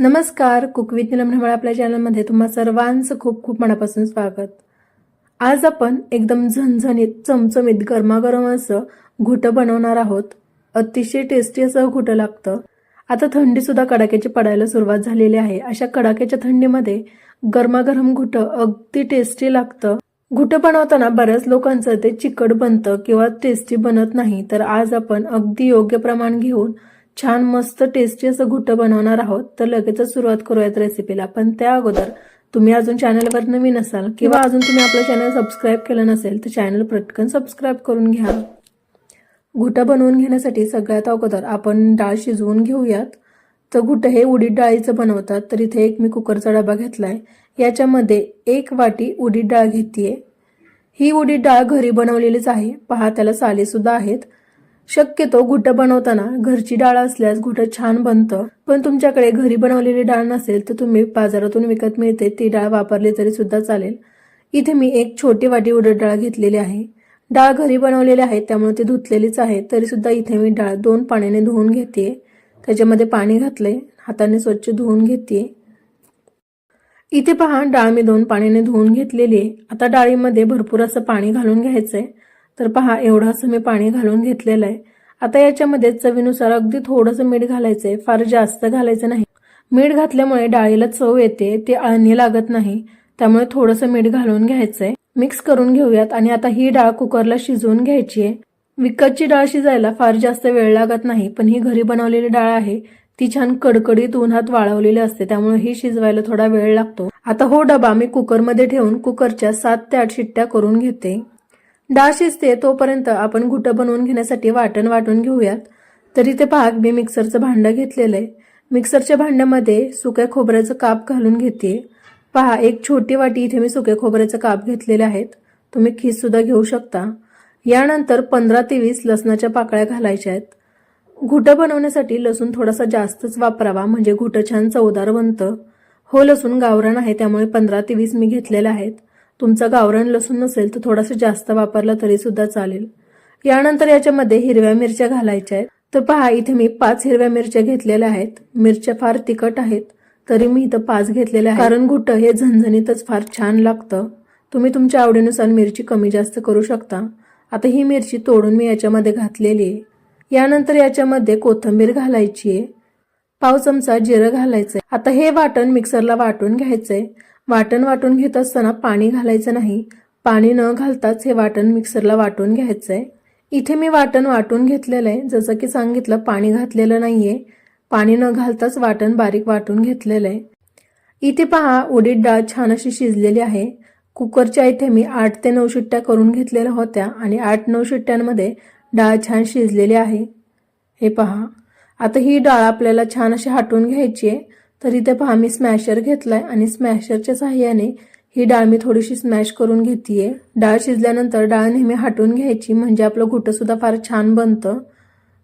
नमस्कार cook with आपल्या चॅनलमध्ये तुम्हा सर्वांचं खूप खूप मनापासून स्वागत. आज आपण एकदम झणझणीत चमचमीत गरमागरम असं घुटं बनवणार आहोत. अतिशय टेस्टी असं घुटं लागतं. आता थंडी सुद्धा कडाक्याची पडायला सुरुवात झालेली आहे. अशा कडाक्याच्या थंडीमध्ये गरमागरम घुटं अगदी टेस्टी लागतं. घुटं बनवताना बऱ्याच लोकांचं ते चिकट बनतं किंवा टेस्टी बनत नाही. तर आज आपण अगदी योग्य प्रमाण घेऊन छान मस्त टेस्टी असं घुटं बनवणार आहोत तर लगेचच सुरुवात करूयात रेसिपीला पण त्या अगोदर तुम्ही अजून चॅनलवर नवीन असाल किंवा अजून तुम्ही आपलं चॅनल सबस्क्राईब केलं नसेल तर चॅनल पटकन सबस्क्राईब करून घ्या. घुटं बनवून घेण्यासाठी सगळ्यात अगोदर आपण डाळ शिजवून घेऊयात. तर घुटं हे उडीद डाळीचं बनवतात तर इथे एक मी कुकरचा डबा घेतला आहे याच्यामध्ये एक वाटी उडीद डाळ घेतीये. ही उडीद डाळ घरी बनवलेलीच आहे. पहा त्याला सालीसुद्धा आहेत. शक्यतो घुटं बनवताना घरची डाळ असल्यास घुटं छान बनतं. पण तुमच्याकडे घरी बनवलेली डाळ नसेल तर तुम्ही बाजारातून विकत मिळते ती डाळ वापरली तरी सुद्धा चालेल. इथे मी एक छोटी वाटी उडद डाळ घेतलेली आहे. डाळ घरी बनवलेली आहे त्यामुळे ती धुतलेलीच आहे. तरी सुद्धा इथे मी डाळ दोन पाण्याने धुवून घेते त्याच्यामध्ये पाणी घातले हाताने स्वच्छ धुवून घेते इथे पहा डाळ मी दोन पाण्याने धुवून घेतलेली आहे. आता डाळीमध्ये भरपूर असं पाणी घालून घ्यायचंय. तर पहा एवढंसं मी पाणी घालून घेतलेलं आहे. आता याच्यामध्ये चवीनुसार अगदी थोडंसं मीठ घालायचंय फार जास्त घालायचं नाही. मीठ घातल्यामुळे डाळीला चव येते ते अळणी लागत नाही. त्यामुळे थोडंसं मीठ घालून घ्यायचंय. मिक्स करून घेऊयात आणि आता ही डाळ कुकरला शिजवून घ्यायची आहे. विकतची डाळ शिजायला फार जास्त वेळ लागत नाही पण ही घरी बनवलेली डाळ आहे. ती छान कडकडीत उन्हात वाळवलेली असते त्यामुळे ही शिजवायला थोडा वेळ लागतो. आता हो डबा मी कुकरमध्ये ठेवून कुकरच्या सात ते आठ शिट्ट्या करून घेते. डाळ शिजते तोपर्यंत आपण घुटं बनवून घेण्यासाठी वाटण वाटून घेऊयात. तरी ते पहा मी मिक्सरचं भांडं घेतलेलं आहे मिक्सरच्या भांड्यामध्ये सुक्या खोबऱ्याचं काप घालून घेते. पहा एक छोटी वाटी इथे मी सुक्या खोबऱ्याचं काप घेतलेले आहेत. तुम्ही खीससुद्धा घेऊ शकता. यानंतर पंधरा ते वीस लसणाच्या पाकळ्या घालायच्या आहेत. घुटं बनवण्यासाठी लसूण थोडासा जास्तच वापरावा म्हणजे घुटं छान चवदार बनतं. हो लसूण गावरान आहे त्यामुळे पंधरा ते वीस मी घेतलेलं आहेत. तुमचा गावरण लसूण नसेल तर थोडासा जास्त वापरला तरी सुद्धा चालेल. यानंतर याच्यामध्ये हिरव्या मिरच्या घालायच्या आहेत. तर पहा इथे मी पाच हिरव्या मिरच्या घेतलेल्या आहेत. मिरच्या फार तिखट आहेत तरी मी इथं पाच घेतलेल्या आहेत. कारण घुटं हे झणझणीतच फार छान लागतं. तुम्ही तुमच्या आवडीनुसार मिरची कमी जास्त करू शकता. आता ही मिरची तोडून मी याच्यामध्ये घातलेली आहे. यानंतर याच्यामध्ये कोथिंबीर घालायची आहे. पाव चमचा जिरं घालायचंय. आता हे वाटण मिक्सरला वाटून घ्यायचंय. वाटण वाटून घेत असताना पाणी घालायचं नाही. पाणी न घालताच हे वाटण मिक्सरला वाटून घ्यायचं आहे इथे मी वाटण वाटून घेतलेलं आहे जसं की सांगितलं पाणी घातलेलं नाही आहे पाणी न घालताच वाटण बारीक वाटून घेतलेलं आहे इथे पहा उडीद डाळ छान अशी शिजलेली आहे. कुकरच्या इथे मी आठ ते नऊ शिट्ट्या करून घेतलेल्या होत्या आणि आठ नऊ शिट्ट्यांमध्ये डाळ छान शिजलेली आहे. हे पहा. आता ही डाळ आपल्याला छान अशी हाटून घ्यायची आहे तर इथे पहा मी स्मॅशर घेतलाय आणि स्मॅशरच्या सहाय्याने ही डाळ मी थोडीशी स्मॅश करून घेतीये. डाळ शिजल्यानंतर डाळ नेहमी हटून घ्यायची म्हणजे आपलं घुटं सुद्धा फार छान बनतं.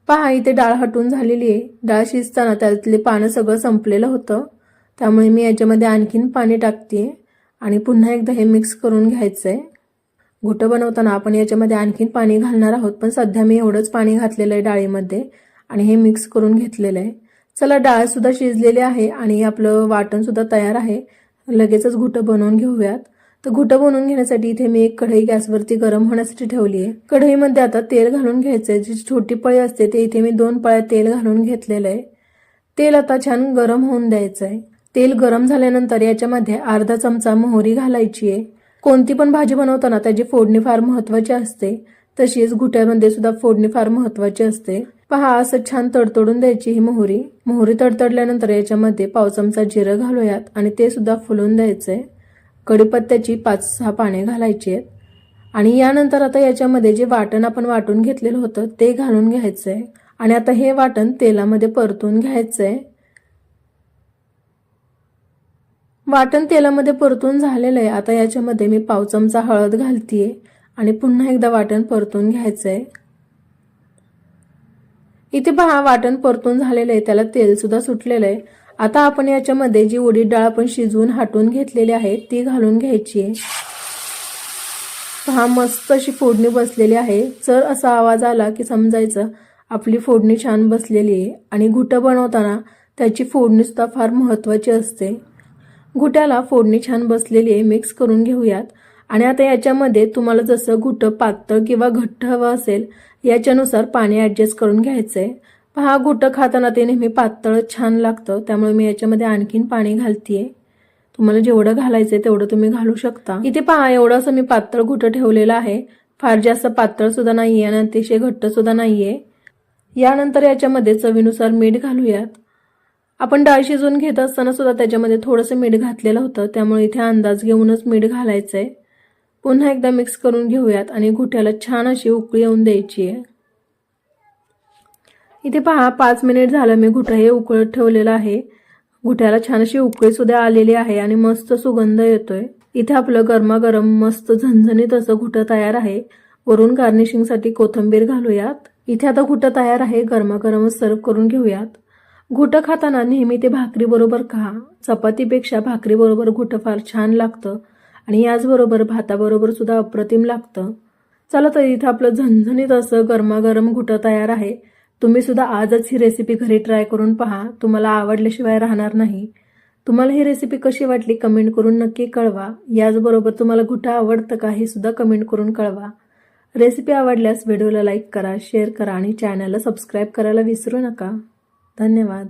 पहा इथे डाळ हटून झालेली आहे. डाळ शिजताना त्यातले पानं सगळं संपलेलं होतं. त्यामुळे मी याच्यामध्ये आणखीन पाणी टाकते आणि पुन्हा एकदा हे मिक्स करून घ्यायचं आहे घुटं बनवताना आपण याच्यामध्ये आणखीन पाणी घालणार आहोत पण सध्या मी एवढंच पाणी घातलेलं आहे डाळीमध्ये आणि हे मिक्स करून घेतलेलं आहे. चला डाळ सुद्धा शिजलेली आहे आणि आपलं वाटण सुद्धा तयार आहे. लगेचच घुटं बनवून घेऊयात. तर घुटं बनवून घेण्यासाठी इथे मी एक कढई गॅसवरती गरम होण्यासाठी ठेवली आहे. कढईमध्ये आता तेल घालून घ्यायचंय. जी छोटी पळी असते ते इथे मी दोन पळ्या तेल घालून घेतलेलं आहे. तेल आता छान गरम होऊन द्यायचं आहे तेल गरम झाल्यानंतर याच्यामध्ये अर्धा चमचा मोहरी घालायची आहे. कोणती पण भाजी बनवताना त्याची फोडणी फार महत्वाची असते. तशीच घुट्यामध्ये सुद्धा फोडणी फार महत्वाची असते. पहा असं छान तडतडून द्यायची ही मोहरी. मोहरी तडतडल्यानंतर याच्यामध्ये पाव चमचा जिरं घालूयात आणि ते सुद्धा फुलून द्यायचंय. कडीपत्त्याची पाच सहा पाने घालायची आहेत आणि यानंतर आता याच्यामध्ये जे वाटण आपण वाटून घेतलेलं होतं ते घालून घ्यायचंय. आणि आता हे वाटण तेलामध्ये परतून घ्यायचंय. वाटण तेलामध्ये परतून झालेलं आहे. आता याच्यामध्ये मी पाव चमचा हळद घालतीये आणि पुन्हा एकदा वाटण परतून घ्यायचंय. इथे पहा वाटण परतून झालेलं आहे त्याला तेल सुद्धा सुटलेलं आहे. आता आपण याच्यामध्ये जी उडीद डाळ आपण शिजवून हाटून घेतलेली आहे ती घालून घ्यायची आहे. पहा मस्त अशी फोडणी बसलेली आहे. जर असा आवाज आला की समजायचं आपली फोडणी छान बसलेली आहे. आणि घुटं बनवताना त्याची फोडणीसुद्धा फार महत्त्वाची असते. घुट्याला फोडणी छान बसलेली आहे मिक्स करून घेऊयात. आणि आता याच्यामध्ये तुम्हाला जसं घुटं पातळ किंवा घट्ट हवं असेल याच्यानुसार पाणी ॲडजस्ट करून घ्यायचं आहे पहा घुटं खाताना ते नेहमी पातळ छान लागतं. त्यामुळे मी याच्यामध्ये आणखीन पाणी घालतीये. तुम्हाला जेवढं घालायचंय तेवढं तुम्ही घालू शकता. इथे पहा एवढं असं मी पातळ घुटं ठेवलेलं आहे. फार जास्त पातळ सुद्धा नाहीये आणि अतिशय घट्ट सुद्धा नाहीये. यानंतर याच्यामध्ये चवीनुसार मीठ घालूयात. आपण डाळ शिजवून घेत असताना सुद्धा त्याच्यामध्ये थोडंसं मीठ घातलेलं होतं. त्यामुळे इथे अंदाज घेऊनच मीठ घालायचंय. पुन्हा एकदा मिक्स करून घेऊयात आणि घुट्याला छान अशी उकळी येऊन द्यायची आहे. इथे पहा पाच मिनिट झालं मी घुटं हे उकळत ठेवलेलं आहे. घुट्याला छान अशी उकळी सुद्धा आलेली आहे आणि मस्त सुगंध येतोय. इथे आपलं गरमागरम मस्त झणझणीत असं घुटं तयार आहे. वरून गार्निशिंगसाठी कोथिंबीर घालूयात. इथे आता घुटं तयार आहे गरमागरमच सर्व करून घेऊयात. घुटं खाताना नेहमी ते भाकरी बरोबर खा. चपातीपेक्षा भाकरी बरोबर घुटं फार छान लागतं. आणि याचबरोबर भाताबरोबर सुद्धा अप्रतिम लागतं. चला तर इथं आपलं झणझणीत असं गरमागरम घुटं तयार आहे. तुम्ही सुद्धा आजच ही रेसिपी घरी ट्राय करून पहा. तुम्हाला आवडल्याशिवाय राहणार नाही. तुम्हाला ही रेसिपी कशी वाटली कमेंट करून नक्की कळवा. याचबरोबर तुम्हाला घुटं आवडतं का हे सुद्धा कमेंट करून कळवा. रेसिपी आवडल्यास व्हिडिओला लाईक करा शेअर करा आणि चॅनलला सबस्क्राईब करायला विसरू नका. धन्यवाद.